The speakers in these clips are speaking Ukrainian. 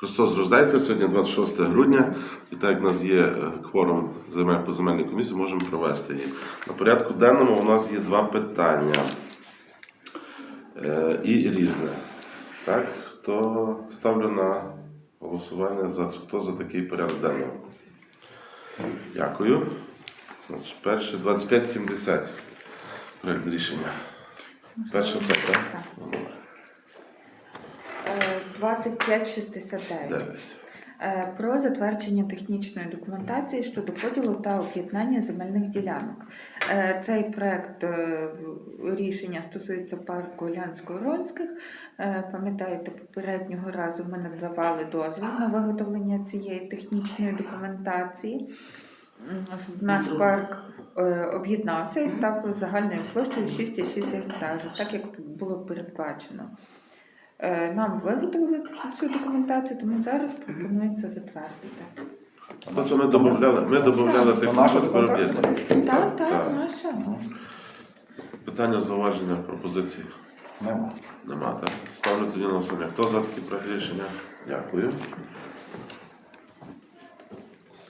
Христос рождається сьогодні 26 грудня, і так як в нас є е, кворум по земельній комісії, можемо провести її. На порядку денному у нас є два питання Е, і різне. Так, хто ставлю на голосування за хто за такий порядок денного? Дякую. Значить, перше 2570. Проект рішення. Перше це так? Е, 2569. Е, Про затвердження технічної документації щодо поділу та об'єднання земельних ділянок. Е, Цей проект е, рішення стосується парку Лянсько-Ронських. Пам'ятаєте, попереднього разу ми надавали дозвіл на виготовлення цієї технічної документації. Наш парк об'єднався і став загальною площею 6,6 гектарів, так як було передбачено. Е, Нам виготовили всю документацію, тому зараз пропонується затвердити. Тобто ми додавали, ми додавали тих, наша що тепер об'єднання. Так, так, так. наша. Питання, зауваження, пропозиції Нема. нема, так? Ставлю тоді на голосування. Хто за такі проект рішення? Дякую.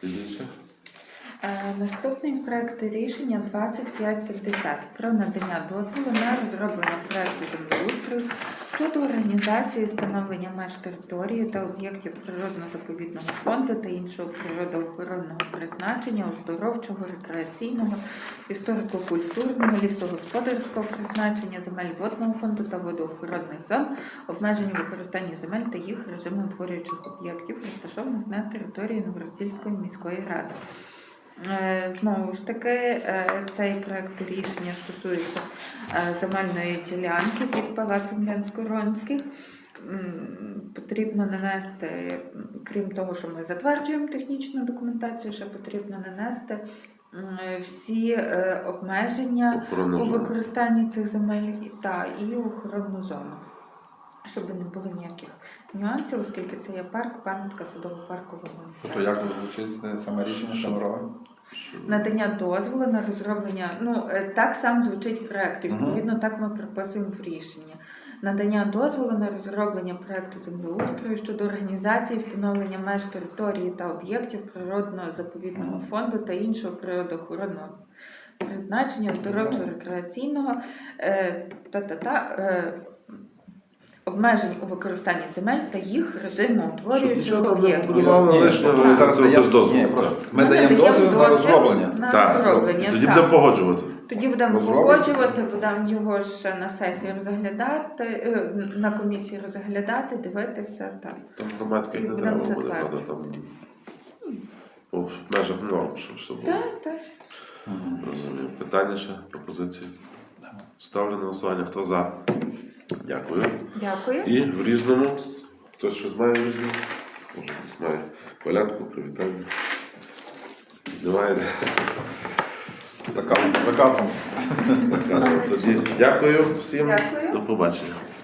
Слідуюче. Е, Наступний проект рішення 2570 про надання дозволу на розроблення проекту землеустрою щодо організації встановлення меж території та об'єктів природно-заповідного фонду та іншого природоохоронного призначення, оздоровчого, рекреаційного, історико-культурного, лісогосподарського призначення, земель водного фонду та водоохоронних зон, обмеження використання земель та їх режиму утворюючих об'єктів, розташованих на території Новороздільської міської ради. Е, Знову ж таки, е, цей проект рішення стосується е, земельної ділянки під палацом Лянсько-Ронських. Потрібно нанести, крім того, що ми затверджуємо технічну документацію, ще потрібно нанести всі обмеження Охоронна у використанні цих земель та і охоронну зону, щоб не було ніяких нюансів, оскільки це є парк, пам'ятка садово-паркового мистецтва. Тобто як виходить саме рішення, що ми робимо? Надання дозволу на розроблення, ну е, так сам звучить проект, відповідно так ми прописуємо в рішенні. Надання дозволу на розроблення проекту землеустрою щодо організації встановлення меж території та об'єктів природного заповідного фонду та іншого природоохоронного призначення, оздоровчого рекреаційного е, та-та-та. Обмежень у використанні земель та їх режиму утворюючих об'єктів. Ні, лишнього, ми зараз без даємо- дозволу. Ні, просто ми даємо дозвіл на розроблення. На Так, розроблення, тоді так. будемо погоджувати. Тоді будемо погоджувати, будемо його ще на сесії розглядати, е, на комісії розглядати, дивитися. Так. Там громадських не треба буде, правда, там ну, в межах норм, щоб все було. Так, так. Розумію. Питання ще, пропозиції? Ставлю на голосування. Хто за? Дякую. Дякую. І в різному. Хтось щось має в різному? Може, хтось має колядку, привітання. Немає. За картом. Тоді дякую всім. Дякую. До побачення.